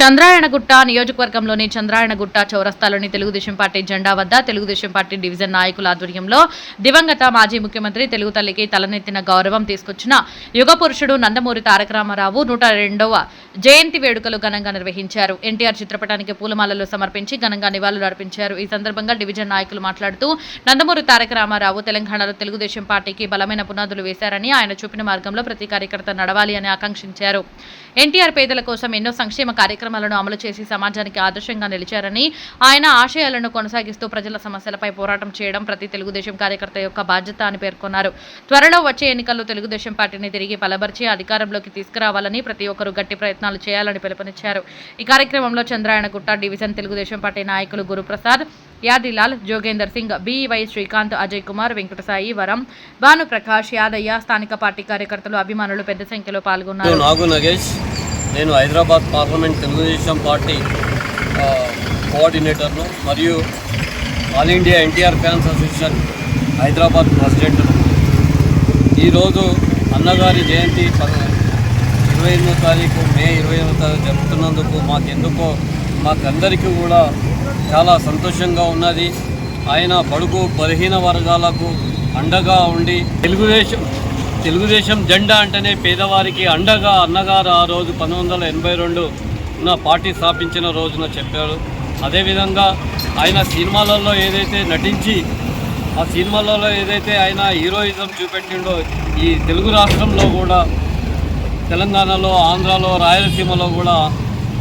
చంద్రాయణగుట్ట నియోజకవర్గంలోని చంద్రాయణగుట్ట చౌరస్తాలోని తెలుగుదేశం పార్టీ జెండా వద్ద తెలుగుదేశం పార్టీ డివిజన్ నాయకుల ఆధ్వర్యంలో దివంగత మాజీ ముఖ్యమంత్రి తెలుగు తల్లికి తలనెత్తిన గౌరవం తీసుకొచ్చిన యుగ పురుషుడు నందమూరి తారక రామారావు నూట రెండవ జయంతి వేడుకలు ఘనంగా నిర్వహించారు. ఎన్టీఆర్ చిత్రపటానికి పూలమాలలు సమర్పించి ఘనంగా నివాళులు అర్పించారు. ఈ సందర్భంగా డివిజన్ నాయకులు మాట్లాడుతూ నందమూరి తారక రామారావు తెలంగాణలో తెలుగుదేశం పార్టీకి బలమైన పునాదులు వేశారని ఆయన చూపిన మార్గంలో ప్రతి కార్యకర్త నడవాలి అని ఆకాంక్షించారు. ఎన్టీఆర్ పేదల కోసం ఎన్నో సంక్షేమ కార్యక్రమాలను అమలు చేసి సమాజానికి ఆదర్శంగా నిలిచారని ఆయన ఆశయాలను కొనసాగిస్తూ ప్రజల సమస్యలపై పోరాటం చేయడం ప్రతి తెలుగుదేశం కార్యకర్త యొక్క బాధ్యత అని పేర్కొన్నారు. త్వరలో వచ్చే ఎన్నికల్లో తెలుగుదేశం పార్టీని తిరిగి బలపరిచి అధికారంలోకి తీసుకురావాలని ప్రతి ఒక్కరూ గట్టి ప్రయత్నాలు చేయాలని పిలుపునిచ్చారు. ఈ కార్యక్రమంలో చంద్రాయణగుట్ట డివిజన్ తెలుగుదేశం పార్టీ నాయకులు గురుప్రసాద్ యాదిలాల్ జోగేందర్ సింగ్ బివై శ్రీకాంత్ అజయ్ కుమార్ వెంకటసాయి వరం భానుప్రకాష్ యాదయ్య స్థానిక పార్టీ కార్యకర్తలు అభిమానులు పెద్ద సంఖ్యలో పాల్గొన్నారు. నాగు నగేష్ నేను హైదరాబాద్ పార్లమెంట్ తెలుగుదేశం పార్టీ కోఆర్డినేటర్ను మరియు all India NTR fans association Hyderabad ప్రెసిడెంట్ను. ఈరోజు అన్నగారి జయంతి ఇరవై ఎనిమిదో తారీఖు మే ఇరవై ఎనిమిదో తారీఖు జరుపుతున్నందుకు మాకెందుకో మాకందరికీ కూడా చాలా సంతోషంగా ఉన్నది. ఆయన బడుగు బలహీన వర్గాలకు అండగా ఉండి తెలుగుదేశం తెలుగుదేశం జెండా అంటేనే పేదవారికి అండగా అన్నగారు ఆ రోజు పంతొమ్మిది వందల ఎనభై నా పార్టీ స్థాపించిన రోజున చెప్పారు. అదేవిధంగా ఆయన సినిమాలలో ఏదైతే నటించి ఆ సినిమాలలో ఏదైతే ఆయన హీరోయిజం చూపెట్టిండో ఈ తెలుగు రాష్ట్రంలో కూడా తెలంగాణలో ఆంధ్రాలో రాయలసీమలో కూడా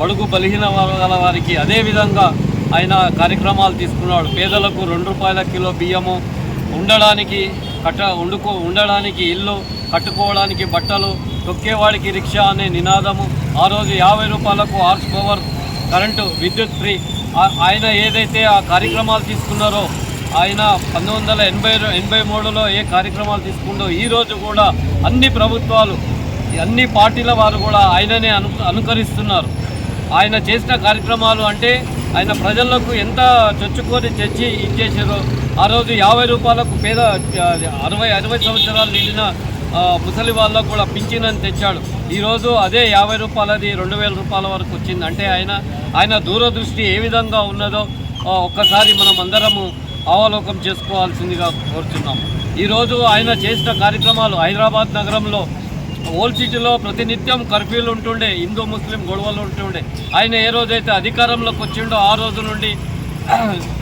పడుగు బలిహీన వర్గాల వారికి అదేవిధంగా ఆయన కార్యక్రమాలు తీసుకున్నాడు. పేదలకు రెండు రూపాయల కిలో బియ్యము ఉండడానికి కట్ట వండుకో ఉండడానికి ఇల్లు కట్టుకోవడానికి బట్టలు తొక్కేవాడికి రిక్షా అనే నినాదము ఆ రోజు యాభై రూపాయలకు హార్స్ పవర్ కరెంటు విద్యుత్ ఫ్రీ. ఆయన ఏదైతే ఆ కార్యక్రమాలు తీసుకున్నారో ఆయన పంతొమ్మిది వందల ఎనభై ఎనభై మూడులో ఏ కార్యక్రమాలు తీసుకుందో ఈ రోజు కూడా అన్ని ప్రభుత్వాలు అన్ని పార్టీల వారు కూడా ఆయననే అను అనుకరిస్తున్నారు. ఆయన చేసిన కార్యక్రమాలు అంటే ఆయన ప్రజలకు ఎంత చొచ్చుకొని తెచ్చి ఇచ్చేసారో ఆ రోజు యాభై రూపాయలకు పేద అరవై అరవై సంవత్సరాలు నిండిన ముసలి వాళ్ళకు కూడా పింఛనని తెచ్చాడు. ఈరోజు అదే యాభై రూపాయలది రెండు వేల రూపాయల వరకు వచ్చింది. అంటే ఆయన ఆయన దూరదృష్టి ఏ విధంగా ఉన్నదో ఒక్కసారి మనం అందరము అవలోకం చేసుకోవాల్సిందిగా కోరుతున్నాము ఈరోజు ఆయన చేసిన కార్యక్రమాలు హైదరాబాద్ నగరంలో ఓల్డ్ సిటీలో ప్రతినిత్యం కర్ఫ్యూలు ఉంటుండే హిందూ ముస్లిం గొడవలు ఉంటుండే. ఆయన ఏ రోజైతే అధికారంలోకి వచ్చిండో ఆ రోజు నుండి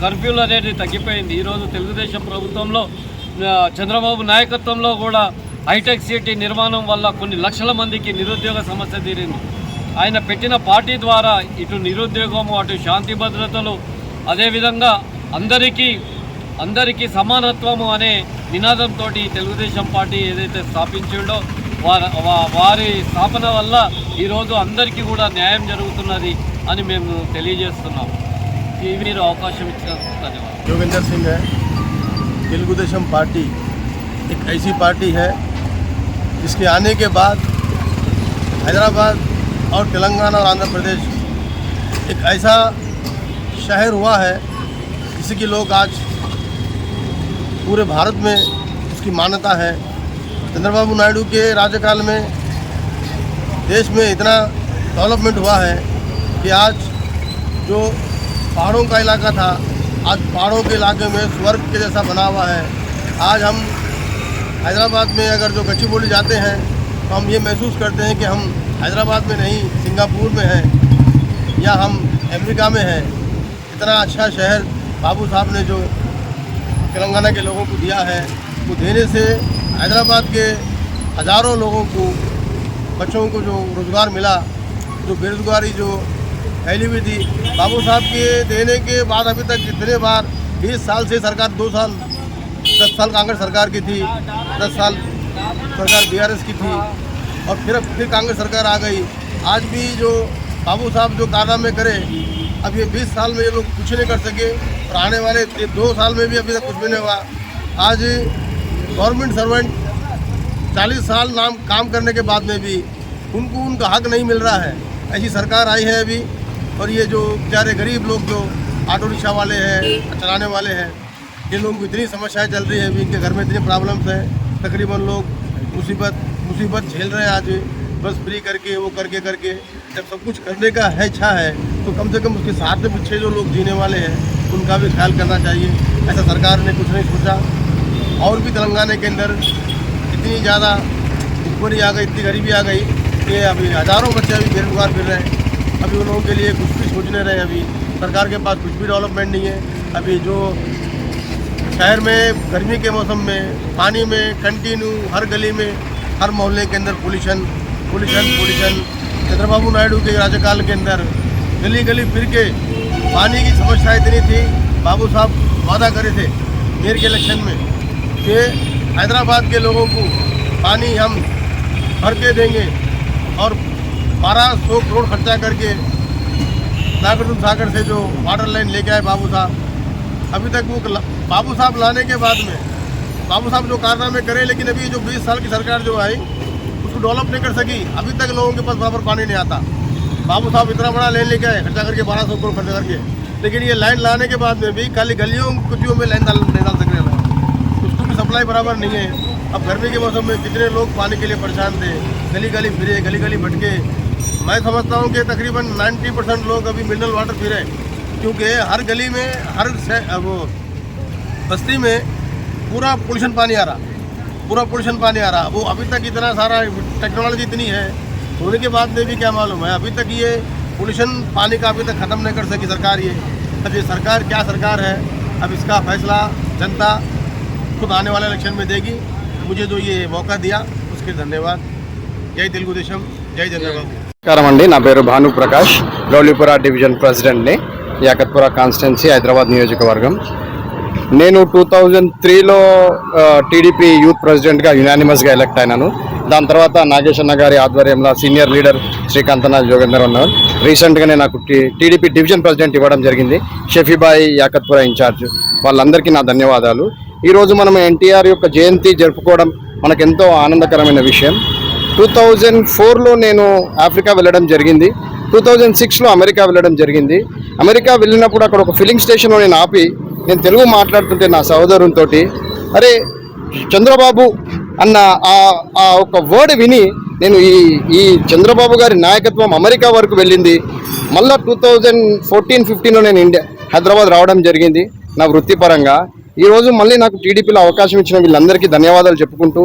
కర్ఫ్యూలు అనేది తగ్గిపోయింది. ఈరోజు తెలుగుదేశం ప్రభుత్వంలో చంద్రబాబు నాయకత్వంలో కూడా హైటెక్ సిటీ నిర్మాణం వల్ల కొన్ని లక్షల మందికి నిరుద్యోగ సమస్య తీరింది. ఆయన పెట్టిన పార్టీ ద్వారా ఇటు నిరుద్యోగము అటు శాంతి భద్రతలు అదేవిధంగా అందరికీ అందరికీ సమానత్వము అనే నినాదంతో తెలుగుదేశం పార్టీ ఏదైతే స్థాపించిండో వారి వారి స్థాపన వల్ల ఈరోజు అందరికీ కూడా న్యాయం జరుగుతున్నది అని మేము తెలియజేస్తున్నాము ఈ మీరు అవకాశం ఇచ్చినందుకు ధన్యవాదాలు योगेंद्र सिंह है तेलुगुदेशम पार्टी एक ऐसी पार्टी है जिसके आने के बाद हैदराबाद और तेलंगाना और आंध्र प्रदेश एक ऐसा शहर हुआ है जिसे कि लोग आज पूरे भारत में उसकी मान्यता है चंद्रबाबू नायडू के राज्यकाल में देश में इतना डेवलपमेंट हुआ है कि आज जो पहाड़ों का इलाका था। आज पहाड़ों के इलाके में स्वर्ग के जैसा बना हुआ है। आज हम हैदराबाद में अगर जो गच्चीबोली जाते हैं तो हम ये महसूस करते हैं कि हम हैदराबाद में नहीं, सिंगापुर में हैं या हम अमेरिका में हैं। इतना अच्छा शहर बाबू साहब ने जो तेलंगाना के लोगों को दिया है, वो देने से हैदराबाद के हज़ारों लोगों को, बच्चों को जो रोज़गार मिला, जो बेरोज़गारी, जो फैली हुई थी। बाबू साहब के देने के बाद अभी तक जितने बार बीस साल से सरकार, दो साल, दस साल कांग्रेस सरकार की थी, दस साल सरकार बीआरएस की थी, और फिर फिर कांग्रेस सरकार आ गई। आज भी जो बाबू साहब जो कारनामे करे, अब ये बीस साल में ये लोग कुछ नहीं कर सके, और आने वाले दो साल में भी अभी तक कुछ भी नहीं हुआ। आज गवर्नमेंट सर्वेंट चालीस साल नाम काम करने के बाद में भी उनको उनका हक नहीं मिल रहा है। ऐसी सरकार आई है अभी। और ये जो बेचारे गरीब लोग जो ऑटो रिक्शा वाले हैं चलाने वाले हैं इन लोगों को इतनी समस्याएँ चल रही है अभी इनके घर में इतनी प्रॉब्लम्स हैं तकरीबन लोग मुसीबत मुसीबत झेल रहे हैं आज। बस फ्री करके वो करके करके जब सब कुछ करने का है इच्छा है तो कम से कम उसके साथ में पीछे जो लोग जीने वाले हैं उनका भी ख्याल करना चाहिए। ऐसा सरकार ने कुछ नहीं सोचा। और भी तेलंगाना के अंदर इतनी ज़्यादा भुखमरी आ गई इतनी गरीबी आ गई कि अभी हज़ारों बच्चे अभी बेरोजगार फिर रहे हैं। अभी उन लोगों के लिए कुछ भी सोचने रहे अभी। सरकार के पास कुछ भी डेवलपमेंट नहीं है। अभी जो शहर में, गर्मी के मौसम में, पानी में कंटिन्यू हर गली में, हर मोहल्ले के अंदर pollution pollution pollution Chandrababu Naidu के राज्यकाल के अंदर गली गली फिर के पानी की समस्या इतनी थी, बाबू साहब वादा करे थे मेयर के इलेक्शन में कि हैदराबाद के लोगों को पानी हम भर के देंगे और 1200 करोड़ खर्चा करके नागरजुन सागर से जो वाटर लाइन लेके आए बाबू साहब। अभी तक वो बाबू साहब लाने के बाद में, बाबू साहब जो कारनामे करे, लेकिन अभी जो 20 साल की सरकार जो आई, उसको डेवलप नहीं कर सकी। अभी तक लोगों के पास बराबर पानी नहीं आता। बाबू साहब इतना बड़ा लाइन लेके आए, खर्चा करके बारह सौ करोड़ खर्चा करके। लेकिन ये लाइन लाने के बाद में भी खाली गलियों, कुचियों में लाइन डाल नहीं डाल सक रहे उसको भी सप्लाई बराबर नहीं है। अब गर्मी के मौसम में कितने लोग पानी के लिए परेशान थे? गली गली फिरे गली गली भटके। मैं समझता हूँ कि तकरीबन 90 परसेंट लोग अभी मिनरल वाटर पी रहे हैं, क्योंकि हर गली में, हर वो, बस्ती में पूरा पोल्यूशन पानी आ रहा, पूरा पोल्यूशन पानी आ रहा। वो अभी तक इतना सारा टेक्नोलॉजी इतनी है, होने के बाद में भी क्या मालूम है, अभी तक ये पोल्यूशन पानी का अभी तक ख़त्म नहीं कर सकी सरकार ये। अब ये सरकार क्या सरकार है, अब इसका फैसला जनता खुद आने वाले इलेक्शन में देगी। मुझे जो ये मौका दिया, उसके धन्यवाद। जय तेलुगुदेशम जय चंद्रबाबू నమస్కారం అండి. నా పేరు భాను ప్రకాష్. గౌలీపుర డివిజన్ ప్రెసిడెంట్ని యాకత్పుర కాన్స్టిట్యున్సీ హైదరాబాద్ నియోజకవర్గం. నేను టూ థౌజండ్ త్రీలో టీడీపీ యూత్ ప్రెసిడెంట్గా యునానిమస్గా ఎలక్ట్ అయినాను. దాని తర్వాత నాగేశన్న గారి ఆధ్వర్యంలో సీనియర్ లీడర్ శ్రీకాంతనాథ్ జోగేందర్ ఉన్నారు రీసెంట్గానే నాకు టీడీపీ డివిజన్ ప్రెసిడెంట్ ఇవ్వడం జరిగింది. షఫీబాయి యాకత్పుర ఇన్ఛార్జ్. వాళ్ళందరికీ నా ధన్యవాదాలు. ఈరోజు మనం ఎన్టీఆర్ యొక్క జయంతి జరుపుకోవడం మనకెంతో ఆనందకరమైన విషయం. టూ థౌజండ్ ఫోర్లో నేను ఆఫ్రికా వెళ్ళడం జరిగింది. టూ థౌజండ్ సిక్స్లో అమెరికా వెళ్ళడం జరిగింది. అమెరికా వెళ్ళినప్పుడు అక్కడ ఒక ఫిల్లింగ్ స్టేషన్లో నేను ఆపి నేను తెలుగు మాట్లాడుతుంటే నా సహోదరునితో అరే చంద్రబాబు అన్న ఆ ఆ ఒక వర్డ్ విని నేను ఈ ఈ చంద్రబాబు గారి నాయకత్వం అమెరికా వరకు వెళ్ళింది. మళ్ళీ టూ థౌజండ్ ఫోర్టీన్ ఫిఫ్టీన్లో నేను ఇండియా హైదరాబాద్ రావడం జరిగింది నా వృత్తిపరంగా. ఈరోజు మళ్ళీ నాకు టీడీపీలో అవకాశం ఇచ్చిన వీళ్ళందరికీ ధన్యవాదాలు చెప్పుకుంటూ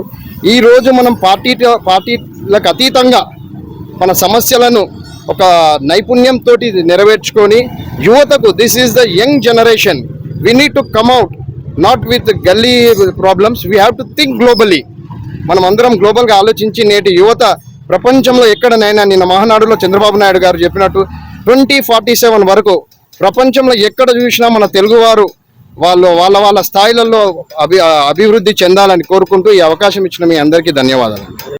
ఈరోజు మనం పార్టీ పార్టీలకు అతీతంగా మన సమస్యలను ఒక నైపుణ్యంతో నెరవేర్చుకొని యువతకు this is the young generation we need to come out not with galli problems we have to think globally మనం అందరం గ్లోబల్గా ఆలోచించి నేటి యువత ప్రపంచంలో ఎక్కడనైనా నిన్న మహానాడులో చంద్రబాబు నాయుడు గారు చెప్పినట్టు ట్వంటీ ఫార్టీ సెవెన్ వరకు ప్రపంచంలో ఎక్కడ చూసినా మన తెలుగువారు వాళ్ళు వాళ్ళ వాళ్ళ స్థాయిలలో అభి అభివృద్ధి చెందాలని కోరుకుంటూ ఈ అవకాశం ఇచ్చిన మీ అందరికీ ధన్యవాదాలు.